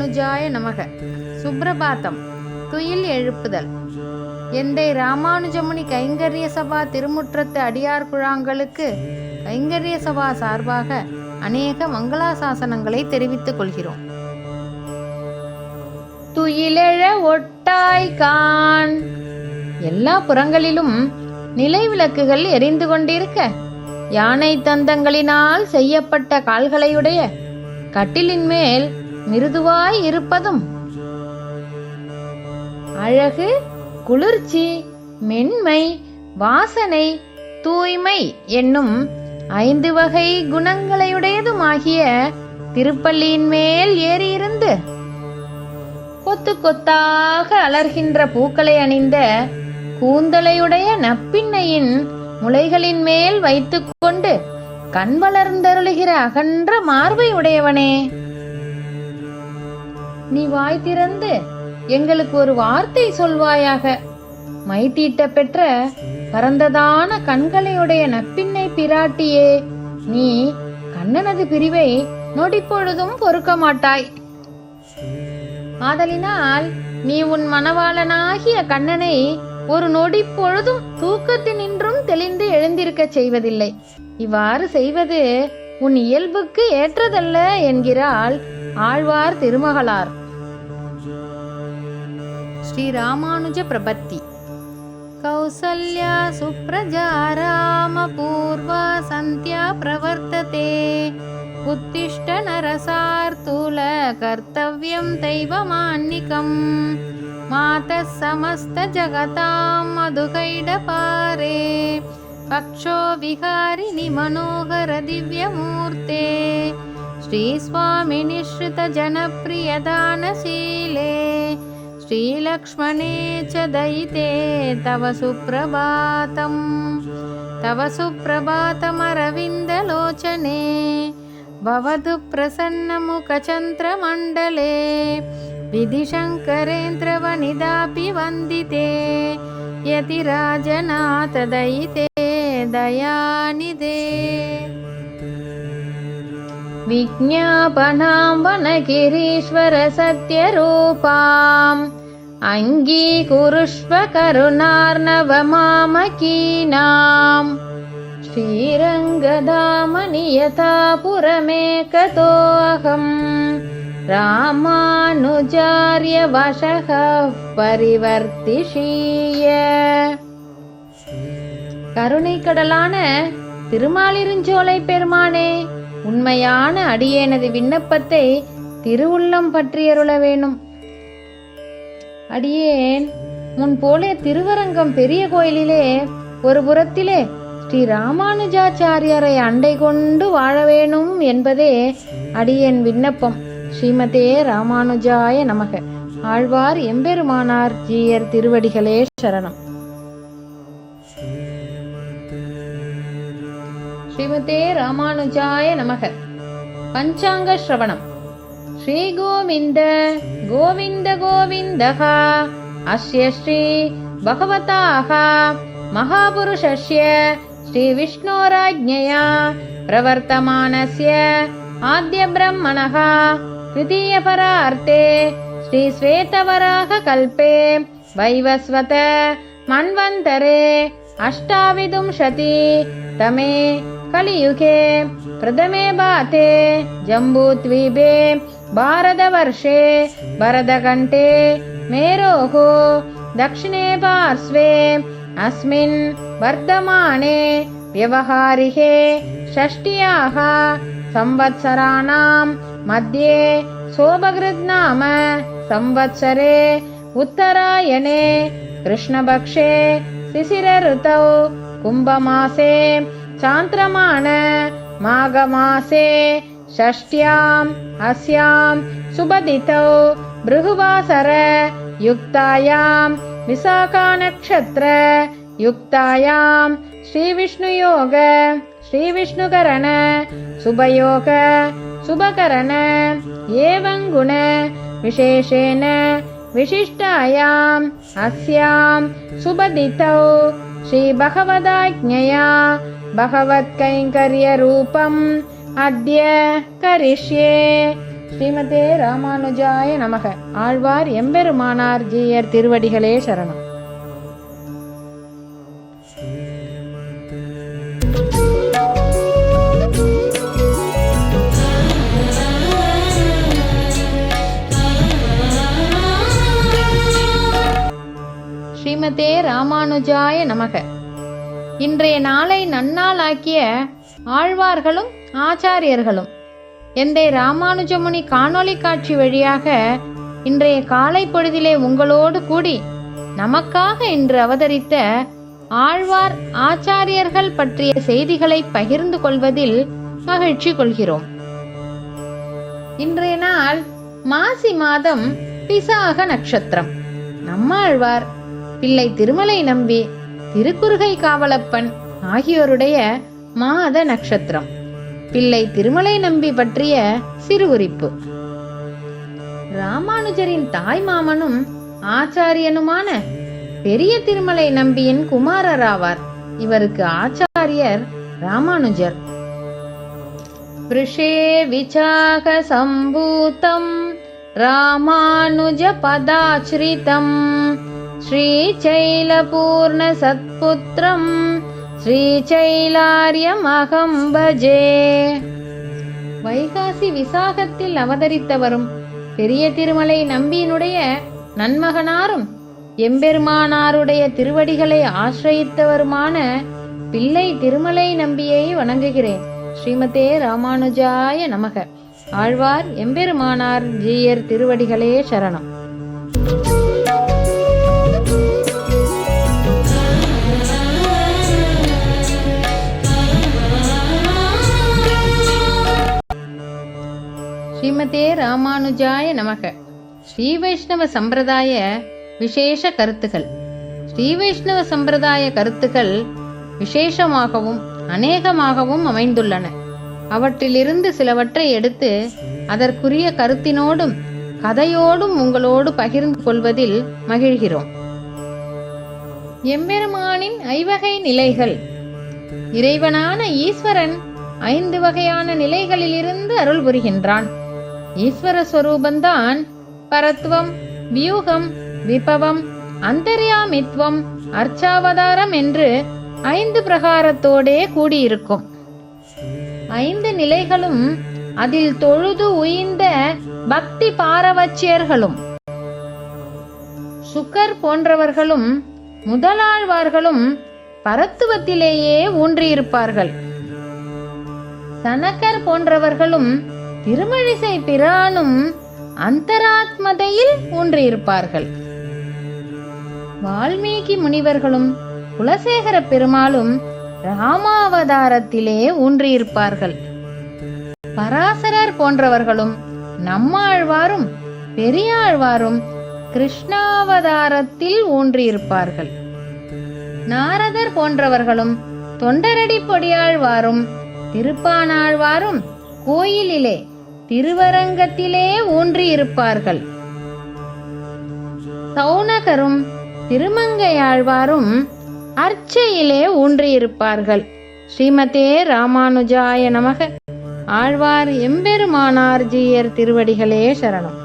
ராமானுஜாய நமக. சுப்ரபாதம் துயில் எழுப்புதல். எந்தை ராமானுஜமுனி கைங்கரிய சபா திருமுற்றத்து அடியார் குழாங்களுக்கு கைங்கரிய சபா சார்பாக அநேக மங்களாசாசனங்களை தெரிவித்துக் கொள்கிறோம். துயிலெழ ஒட்டாய் கான். எல்லா புறங்களிலும் நிலை விளக்குகள் எரிந்து கொண்டிருக்க யானை தந்தங்களினால் செய்யப்பட்ட கால்களையுடைய கட்டிலின் மேல் மிருதுவாய் இருப்பதும் அழகு குளிர்ச்சி மென்மை வாசனை தூய்மை என்னும் ஐந்து வகை குணங்களையுடையதுமாகிய திருப்பள்ளியின் மேல் ஏறியிருந்து கொத்து கொத்தாக அலர்கின்ற பூக்களை அணிந்த கூந்தலையுடைய நப்பின்னையின் முளைகளின் மேல் வைத்துக்கொண்டு கண் வளர்ந்தருளுகிற அகன்ற மார்பை உடையவனே. நீ வாய் திறந்து எங்களுக்கு ஒரு வார்த்தை சொல்வாயாக. மைத்தீட்ட பெற்ற பரந்ததான கண்களையுடைய நப்பின்னை பிராட்டியே நீ கண்ணனது பிரிவை நொடிப்பொழுதும் பொறுக்க மாட்டாய். ஆதலினால் நீ உன் மணவாளனாகிய கண்ணனை ஒரு நொடி பொழுதும் தூக்கத்தினின்றும் தெளிந்து எழுந்திருக்கச் செய்வதில்லை. இவ்வாறு செய்வது உன் இயல்புக்கு ஏற்றதல்ல என்கிறாள் ஆழ்வார் திருமகளார் ஸ்ரீ ராமானுஜ பிரபத்தி கௌசல்யா சுப்ரஜா ராம பூர்வா சந்தியா பிரவர்த்ததே உத்திஷ்ட நரசார்த்தூல கர்த்தவ்யம் தெய்வமான்னிகம் मातः समस्तजगतां मधुकैडपारे पक्षो विहारिणि मनोहरदिव्यमूर्ते श्रीस्वामिनिश्रितजनप्रियदानशीले श्रीलक्ष्मणे च दयिते तव सुप्रभातम्। तव सुप्रभातमरविन्दलोचने भवतु प्रसन्नमुखचन्द्रमण्डले विधिशङ्करेन्द्रवनिदापि वन्दिते यतिराजनाथदयिते दयानिदे विज्ञापनां वनगिरीश्वर सत्यरूपाम् अङ्गीकुरुष्व करुणार्णवमामकीनाम् श्रीरङ्गदामनियथा पुरमेकतोऽहम् ராமானுஜாரியவசக பரிவர்த்திஷீய கருணை கடலான திருமாலிருஞ்சோலை பெருமானே உண்மையான அடியேனது விண்ணப்பத்தை திருவுள்ளம் பற்றியருள வேணும் அடியேன் முன் போலே திருவரங்கம் பெரிய கோயிலிலே ஒரு புறத்திலே ஸ்ரீ ராமானுஜாச்சாரியரை அண்டை கொண்டு வாழ வேணும் என்பதே அடியேன் விண்ணப்பம். ஸ்ரீமதே ராமானுஜாய நமக. ஆழ்வார் எம்பெருமானார் ஜீயர் திருவடிகளே சரணம். ஸ்ரீமதே ராமானுஜாய நமக பஞ்சாங்க ஸ்ரவணம் ஸ்ரீ கோவிந்த கோவிந்த கோவிந்தக அஸ்ய ஸ்ரீ பகவதாக மகாபுருஷஸ்ய ஸ்ரீ விஷ்ணோராஜ்ஞயா பிரவர்த்தமானஸ்ய आद्य ब्रह्मणः तृतीयपरार्थे श्रीश्वेतवराहकल्पे वैवस्वत मन्वन्तरे अष्टाविंशति तमे कलियुगे प्रथमे बाते जम्बूद्वीपे भारतवर्षे भरतकण्ठे मेरोः दक्षिणे पार्श्वे अस्मिन् वर्धमाने व्यवहारिके षष्ट्याः संवत्सराणां मध्ये सोभकृद्नाम संवत्सरे उत्तरायणे कृष्णपक्षे शिशिरऋतौ कुम्भमासे चान्द्रमाण माघमासे षष्ट्याम् अस्यां सुबदितौ भृगुवासर युक्तायां विशाखानक्षत्र युक्तायां श्रीविष्णुयोग श्रीविष्णुकरण शुभयोग शुभकरण एवं गुण विशेषेण विशिष्टायाम् अस्यां सुबदितौ श्रीभगवदाज्ञया பகவத்கைங்கரியரூபம் அத்ய கரிஷ்யே ஸ்ரீமதே ராமானுஜாய நமக ஆழ்வார் எம்பெருமானார் ஜீயர் திருவடிகளே சரணம் ஸ்ரீமதே ராமானுஜாய நமக இன்றைய நாளை நன்னாளாக்கிய ஆழ்வார்களும் ஆச்சாரியர்களும் எந்தை ராமானுஜமுனி காணொளி காட்சி வழியாக இன்றைய காலை பொழுதிலே உங்களோடு கூடி நமக்காக இன்று அவதரித்த ஆழ்வார் ஆச்சாரியர்கள் பற்றிய செய்திகளை பகிர்ந்து கொள்வதில் மகிழ்ச்சி கொள்கிறோம். இன்றைய நாள் மாசி மாதம் பிசாக நட்சத்திரம். நம்மாழ்வார் பிள்ளை திருமலை நம்பி திருக்குறுகை காவலப்பன் ஆகியோருடைய மாத நட்சத்திரம். பிள்ளை திருமலை நம்பி பற்றிய சிறு குறிப்பு ராமானுஜரின் தாய் மாமனும் ஆச்சாரியனுமான பெரிய திருமலை நம்பியின் குமாரர் ஆவார் இவருக்கு ஆச்சாரியர் ராமானுஜர். விஷே விசாக சம்பூத்தம் रामानुजपदाश्रितं श्रीचैलपूर्णसत्पुत्रं ஸ்ரீசைலாரியமகம் பஜே வைகாசி விசாகத்தில் அவதரித்தவரும் பெரிய திருமலை நம்பியினுடைய நன்மகனாரும் எம்பெருமானாருடைய திருவடிகளை ஆசிரயித்தவருமான பிள்ளை திருமலை நம்பியை வணங்குகிறேன் ஸ்ரீமதே ராமானுஜாய நமக ஆழ்வார் எம்பெருமானார் ஜீயர் திருவடிகளே சரணம். ஸ்ரீமதே ராமானுஜாய நமக. ஸ்ரீ வைஷ்ணவ சம்பிரதாய விசேஷ கருத்துகள். ஸ்ரீ வைஷ்ணவ சம்பிரதாய கருத்துக்கள் விசேஷமாகவும் அநேகமாகவும் அமைந்துள்ளன. அவற்றிலிருந்து சிலவற்றை எடுத்து அதற்குரிய கருத்தினோடும் கதையோடும் உங்களோடு பகிர்ந்து கொள்வதில் மகிழ்கிறோம். எம்பெருமானின் ஐவகை நிலைகள். இறைவனான ஈஸ்வரன் ஐந்து வகையான நிலைகளிலிருந்து அருள் புரிகின்றான். ஈஸ்வர சொரூபந்தான் பரத்வம் வியூகம் விபவம் அந்தர்யாமித்வம் அர்ச்சாவதாரம் என்று ஐந்து பிரகாரத்தோடே கூடியிருக்கும். ஐந்து நிலைகளும் அதில் தொழுது உயிர்ந்த பக்தி பாரவச்சியர்களும். சுக்கர் போன்றவர்களும் முதலாழ்வார்களும் பரத்துவத்திலேயே ஊன்றியிருப்பார்கள். சனக்கர் போன்றவர்களும் திருமழிசை பிரானும் அந்தராத்மதையில் ஊன்றியிருப்பார்கள். வால்மீகி முனிவர்களும் குலசேகர பெருமாளும் ராமாவதாரத்திலே ஊன்றியிருப்பார்கள். பராசரர் போன்றவர்களும் நம்மாழ்வாரும் பெரியாழ்வாரும் கிருஷ்ணாவதாரத்தில் ஊன்றியிருப்பார்கள். நாரதர் போன்றவர்களும் தொண்டரடி பொடியாழ்வாரும் திருப்பானாழ்வாரும் கோயிலிலே திருவரங்கத்திலே ஊன்றியிருப்பார்கள். சௌனகரும் திருமங்கையாழ்வாரும் அர்ச்சையிலே ஊன்றியிருப்பார்கள். ஸ்ரீமதே ராமானுஜாய நமக. ஆழ்வார் எம்பெருமானார் ஜீயர் திருவடிகளே சரணம்.